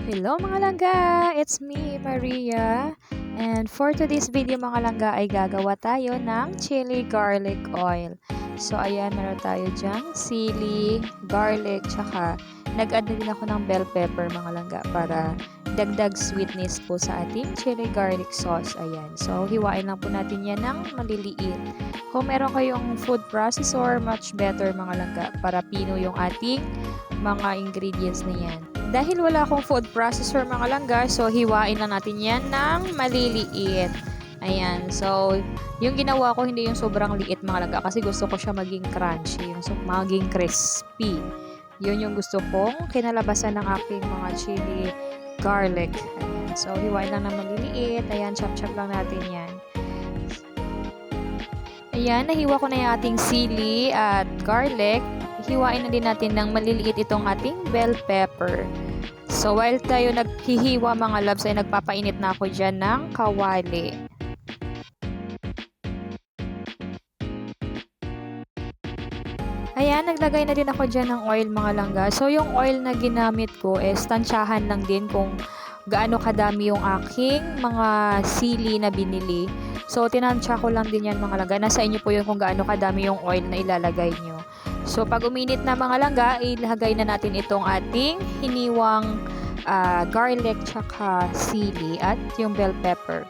Hello mga langga! It's me, Maria. And for today's video mga langga ay gagawa tayo ng chili garlic oil. So ayan, meron tayo dyan, sili, garlic, tsaka nag-add na din ako ng bell pepper mga langga para dagdag sweetness po sa ating chili garlic sauce. Ayan. So hiwain lang po natin yan ng maliliit. Kung meron kayong food processor, much better mga langga para pino yung ating mga ingredients na yan. Dahil wala akong food processor mga langga, so hiwain lang natin yan ng maliliit. Ayan, so yung ginawa ko hindi yung sobrang liit mga langga kasi gusto ko siya maging crunchy, so, maging crispy. Yun yung gusto kong kinalabasan ng aking mga chili garlic. Ayan, so hiwain lang ng maliliit. Ayan, chop-chop lang natin yan. Ayan, nahiwa ko na yung ating sili at garlic hiwain na din natin ng maliliit itong ating bell pepper. So, while tayo naghihiwa mga loves, ay nagpapainit na ako dyan ng kawali. Ayan, naglagay na din ako dyan ng oil mga langga. So, yung oil na ginamit ko is tansyahan lang din kung gaano kadami yung aking mga sili na binili. So, tinansya ko lang din yan mga langga. Nasa inyo po yun kung gaano kadami yung oil na ilalagay nyo. So, pag uminit na mga langga, ilagay na natin itong ating hiniwang uh, garlic tsaka sili at yung bell pepper.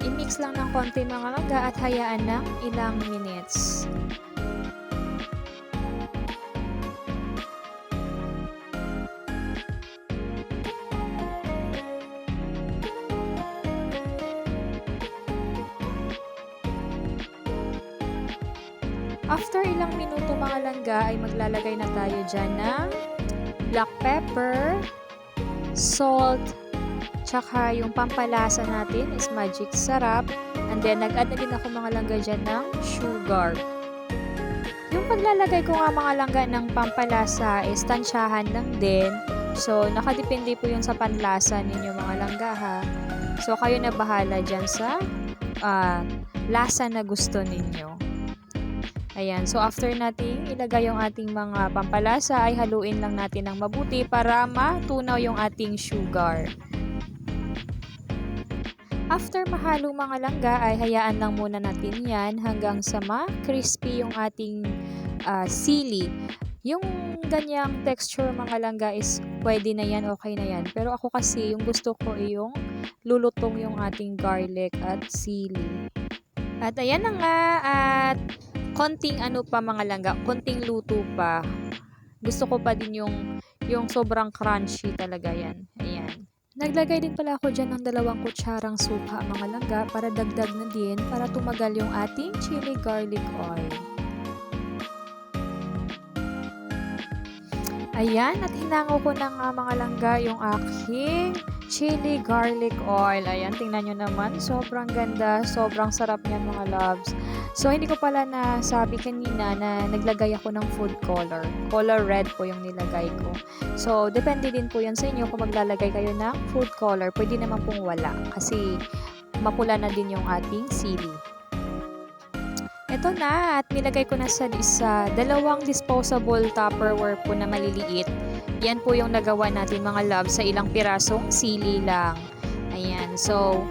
I-mix lang ng konti mga langga at hayaan ng ilang minutes. After ilang minuto mga langga ay maglalagay na tayo dyan ng black pepper, salt, tsaka yung pampalasa natin is magic sarap. And then nag-add na din ako mga langga dyan ng sugar. Yung paglalagay ko nga mga langga ng pampalasa is tansyahan lang din. So nakadepende po yun sa panlasa ninyo mga langga ha. So kayo na bahala dyan sa uh, lasa na gusto ninyo. Ayan, so after nating ilagay yung ating mga pampalasa ay haluin lang natin ng mabuti para matunaw yung ating sugar. After mahalo mga langga ay hayaan lang muna natin yan hanggang sa ma-crispy yung ating uh, sili. Yung ganyang texture mga langga is pwede na yan, okay na yan. Pero ako kasi yung gusto ko ay yung lulutong yung ating garlic at sili. At ayan na nga at konting ano pa mga langga, konting luto pa. Gusto ko pa din yung, yung sobrang crunchy talaga yan. Ayan. Naglagay din pala ako dyan ng dalawang kutsarang suka mga langga para dagdag na din para tumagal yung ating chili garlic oil. Ayan, at hinango ko na nga mga langga yung aking chili garlic oil. Ayan, tingnan nyo naman. Sobrang ganda. Sobrang sarap niyan mga loves. So, hindi ko pala nasabi kanina na naglagay ako ng food color. Color red po yung nilagay ko. So, depende din po yan sa inyo kung maglalagay kayo ng food color. Pwede naman pong wala. Kasi, mapula na din yung ating sili. Ito na, at nilagay ko na sa, sa dalawang disposable Tupperware po na maliliit. Yan po yung nagawa natin mga love sa ilang pirasong sili lang. Ayan, so,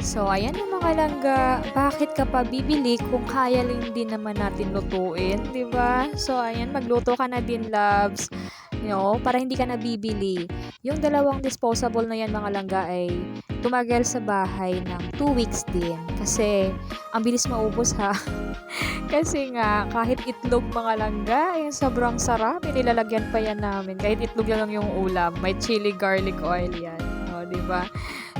so ayan yung mga langga. Bakit ka pa bibili kung kaya lang din naman natin lutuin, di ba? So, ayan, magluto ka na din loves. You know, para hindi ka nabibili. Yung dalawang disposable na yan mga langga ay tumagal sa bahay ng 2 weeks din. Kasi, ang bilis maubos ha. Kasi nga, kahit itlog mga langga, ay sobrang sarap. Inilalagyan pa yan namin. Kahit itlog lang yung ulam. May chili garlic oil yan. No, ba?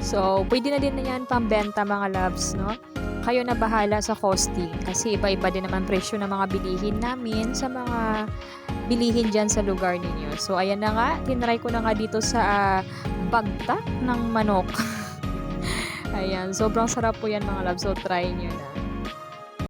So, pwede na din na yan pambenta mga loves, no? Kayo na bahala sa costing. Kasi iba-iba din naman presyo ng mga bilihin namin sa mga bilihin dyan sa lugar ninyo. So, ayan na nga. Tinry ko na nga dito sa uh, bagtak ng manok. ayan. Sobrang sarap po yan mga love. So, try nyo na.